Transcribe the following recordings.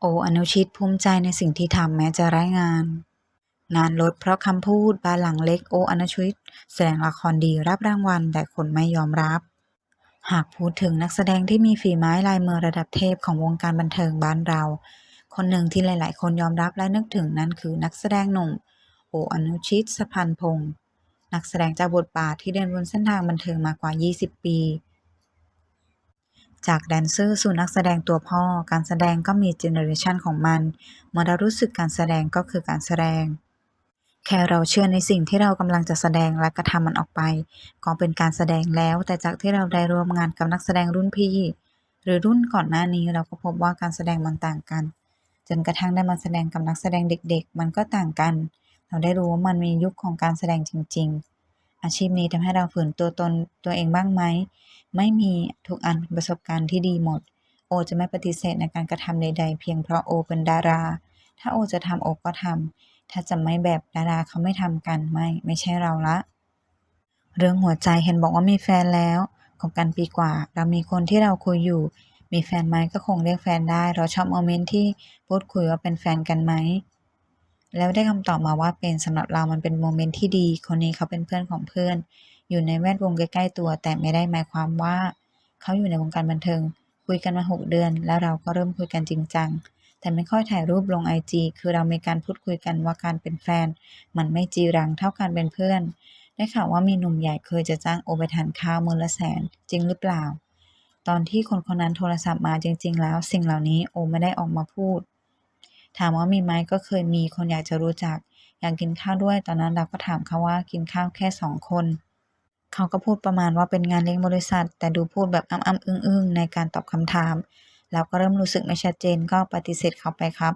โออนุชิตภูมิใจในสิ่งที่ทำแม้จะไร้งาน งานลดเพราะคำพูดบ้านหลังเล็กโออนุชิต แสดงละครดีรับรางวัลแต่คนไม่ยอมรับ หากพูดถึงนักแสดงที่มีฝีไม้ลายมือระดับเทพของวงการบันเทิงบ้านเรา คนหนึ่งที่หลาย ๆ คนยอมรับและนึกถึงนั่นคือนักแสดงหนุ่มโออนุชิตสพันพงษ์นักแสดงเจ้าบทบาทที่เดินบนเส้นทางบันเทิงมากว่า 20 ปี จากแดนเซอร์สู่นักแสดงตัวพ่อ การแสดงก็มีเจเนอเรชันของมันเมื่อเรารู้สึกการแสดงก็คือการแสดง แค่เราเชื่อในสิ่งที่เรากำลังจะแสดงและกระทำมันออกไป ก็เป็นการแสดงแล้ว แต่จากที่เราได้ร่วมงานกับนักแสดงรุ่นพี่ หรือรุ่นก่อนหน้านี้เราก็พบว่าการแสดงมันต่างกัน จนกระทั่งได้มาแสดงกับนักแสดงเด็ก ๆ มันก็ต่างกัน เราได้รู้ว่ามันมียุคของการแสดงจริง ๆ อาชีพนี้ทำให้เราฝืนตัวตนตัวเองบ้างไหม ไม่มีทุกอันประสบการณ์ที่ดีหมด โอจะไม่ปฏิเสธในการกระทำใด ๆ เพียงเพราะโอเป็นดารา ถ้าโอจะทำโอก็ทำถ้าจะไม่แบบดาราเขาไม่ทำกันไม่ ไม่ใช่เราละ เรื่องหัวใจเห็นบอกว่ามีแฟนแล้วคบกันปีกว่า เรามีคนที่เราคุยอยู่ มีแฟนไหมก็คงเรียกแฟนได้ เราชอบโมเมนต์ที่พูดคุยว่าเป็นแฟนกันไหม แล้วได้คำตอบมาว่าเป็นสำหรับเรามันเป็นโมเมนต์ที่ดี คนนี้เขาเป็นเพื่อนของเพื่อน อยู่ในแวดวงใกล้ๆตัว แต่ไม่ได้หมายความว่า เขาอยู่ในวงการบันเทิง คุยกันมา 6 เดือน แล้วเราก็เริ่มคุยกันจริงจัง แต่ไม่ค่อยถ่ายรูปลงไอจีคือเรามีการพูดคุยกันว่าการเป็นแฟน มันไม่จีรังเท่าการเป็นเพื่อน ได้ข่าวว่ามีหนุ่มใหญ่เคยจะจ้างโอไปทานข้าวมือละแสน จริงหรือเปล่า ตอนที่คนคนนั้นโทรศัพท์มาจริง ๆ แล้ว สิ่งเหล่านี้โอไม่ได้ออกมาพูด ถามว่ามีไหมก็เคยมีคนอยากจะรู้จัก อยากกินข้าวด้วย ตอนนั้นเราก็ถามเขาว่ากินข้าวแค่2คน เขาก็พูดประมาณว่าเป็นงานเลี้ยงบริษัท แต่ดูพูดแบบอ้ำๆอึ้งๆในการตอบคำถามเราก็เริ่มรู้สึกไม่ชัดเจนก็ปฏิเสธเขาไปครับ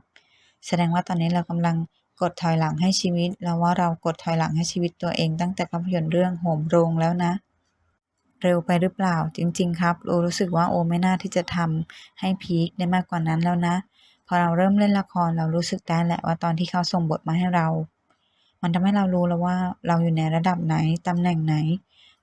แสดงว่าตอนนี้เรากำลังกดถอยหลังให้ชีวิต เราว่าเรากดถอยหลังให้ชีวิตตัวเองตั้งแต่ภาพยนตร์เรื่องโหมโรงแล้วนะ เร็วไปหรือเปล่าจริง ๆ ครับโอรู้สึกว่าโอไม่น่าที่จะทำให้พีคได้มากกว่านั้นแล้วนะ พอเราเริ่มเล่นละครเรารู้สึกได้แหละว่าตอนที่เขาส่งบทมาให้เรา มันทำให้เรารู้แล้วว่าเราอยู่ในระดับไหนตำแหน่งไหน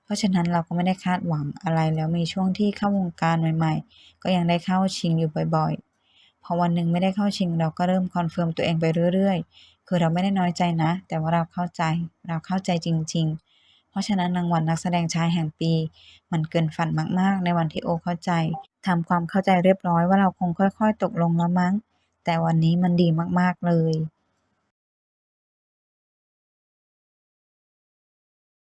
เพราะฉะนั้นเราก็ไม่ได้คาดหวังอะไรแล้วมีช่วงที่เข้าวงการใหม่ ๆ ก็ยังได้เข้าชิงอยู่บ่อยๆ พอวันหนึ่งไม่ได้เข้าชิง เราก็เริ่มคอนเฟิร์มตัวเองไปเรื่อยๆ คือเราไม่ได้น้อยใจนะ แต่ว่าเราเข้าใจเราเข้าใจจริงๆเพราะฉะนั้นรางวัลนักแสดงชายแห่งปี มันเกินฝันมาก ๆ ในวันที่โอเข้าใจทำความเข้าใจเรียบร้อยว่าเราคงค่อย ๆ ตกลงแล้วมั้ง แต่วันนี้มันดีมาก ๆ เลย